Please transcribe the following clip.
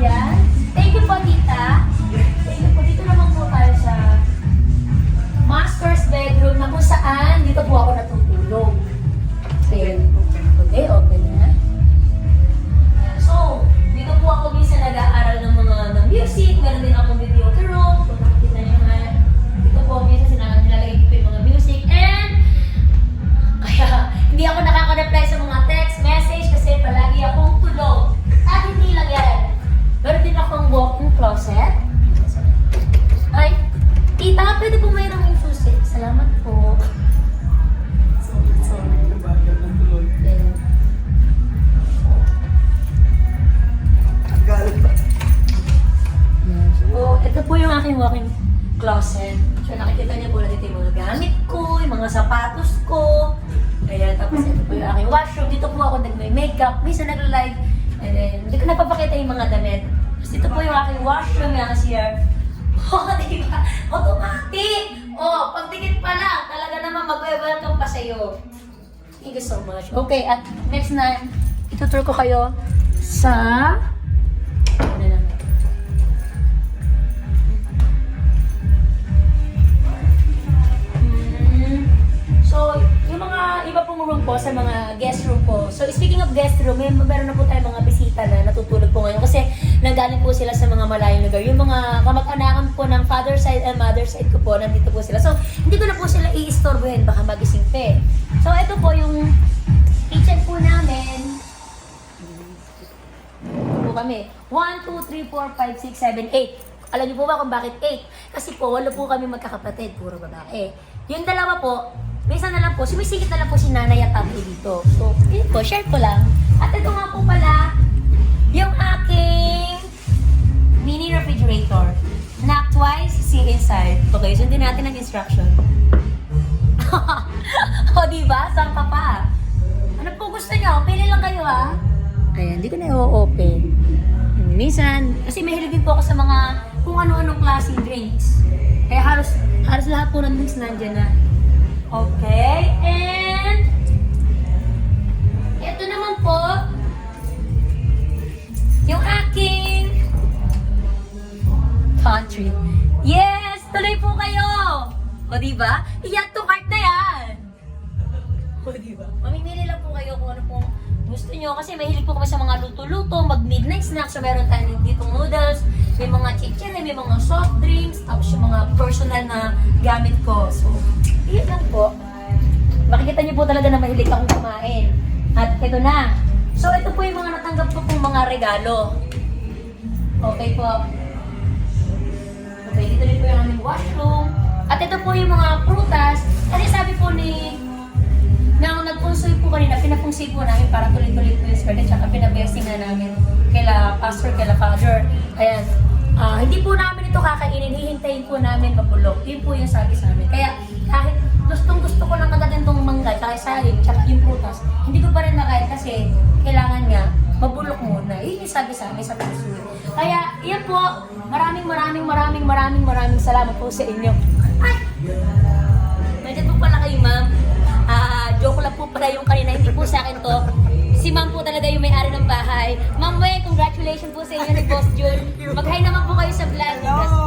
Yeah. pwede po may ramong susi. Salamat po. Sorry, sorry. Nabagal ng tuloy. Yeah. Ang galit ba? So, ito po yung aking walking closet. So, nakikita niyo po natin yung mga gamit ko, yung mga sapatos ko. Ayan, tapos ito po yung aking washroom. Dito po ako nag-makeup, minsan nagla-live. And then, hindi ko napapakita yung mga damit. Tapos dito po yung aking washroom, yung aking CR. Oh, di ba? Automatic! Oh, pagdikit pa lang, talaga naman mag-welcome pa sa'yo. Thank you so much. Okay, at next na, itutur ko kayo sa... Ano na Mm, So, yung mga iba pong room po sa mga guest room po. So, speaking of guest room, may meron na po tayo mga bisita na natutulog po ngayon kasi nanggaling po sila sa lugar. Yung mga kamag-anakan po ng father side and mother side ko po, nandito po sila. So, hindi ko na po sila i-istorbohin, baka magising pa. So, ito po yung kitchen po namin. Ito po kami. 1, 2, 3, 4, 5, 6, 7, 8. Alam niyo po ba kung bakit 8? Kasi po, walo po kami magkakapatid, puro babae. Yung dalawa po, minsan na lang po, sumisikit na lang po si nanay at tatay dito. So, yun po, share ko lang. At ito nga po pala, refrigerator. Knock twice, see inside. Okay, sundin natin ang instruction. o, diba? Saan ka pa? Ano po gusto niyo? Pili lang kayo, ha? Ayan, hindi ko na i-open. Minsan, kasi mahilig din po ako sa mga kung ano-anong klaseng drinks. Kaya halos, halos lahat po ng drinks nandiyan na. Okay, and ito naman po, O, diba? Iyak to cart na yan! O, diba? Mamimili lang po kayo kung ano pong gusto nyo. Kasi mahilig po kami sa mga luto-luto, mag-midnight snack. So, meron tayo dito noodles, may mga chichiri, may mga soft drinks, tapos yung mga personal na gamit ko. So, yun lang po. Makikita niyo po talaga na mahilig akong kumain. At ito na. So, ito po yung mga natanggap ko pong mga regalo. Okay po. Okay, dito rin po yung aming washroom. Kanina, pinapungsi po namin para tuloy-tuloy po yung swerte. Tsaka pinablessing na namin kaila pastor, kaila father. Ayan. Ah, hindi po namin ito kakainin, hihintayin po namin mabulok. Yun po yung sabi sa amin. Kaya kahit gustong gusto ko lang kagatin tong mangga, tsaka saging, tsaka yung prutas, hindi ko pa rin makain kasi kailangan nga mabulok muna. Yun yung sabi sa amin sa puso. Kaya, yan po. Maraming, maraming, maraming, maraming, maraming salamat po sa inyo. Ay! Nandiyan po pala kayo, ma'am. Ah, joke lang po pala yung kanina. Congratulations po sa inyo ni Boss Jun. Mag-hi naman po kayo sa vlog. Hello!